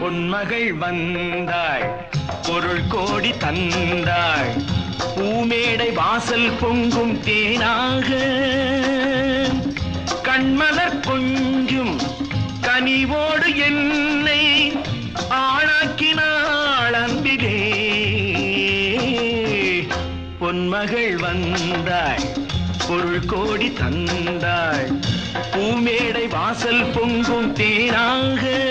பொன்மகள் வந்தாள் பொருள் கோடி தந்தாள் பூமேடை வாசல் பொங்கும் தேனாக. கண்மலர் கொஞ்சும் கனிவோடு என்னை ஆளாக்கினாள் அன்பிலே. பொன்மகள் வந்தாள் பொருள் கோடி தந்தாள் பூமேடை வாசல் பொங்கும் தேனாக.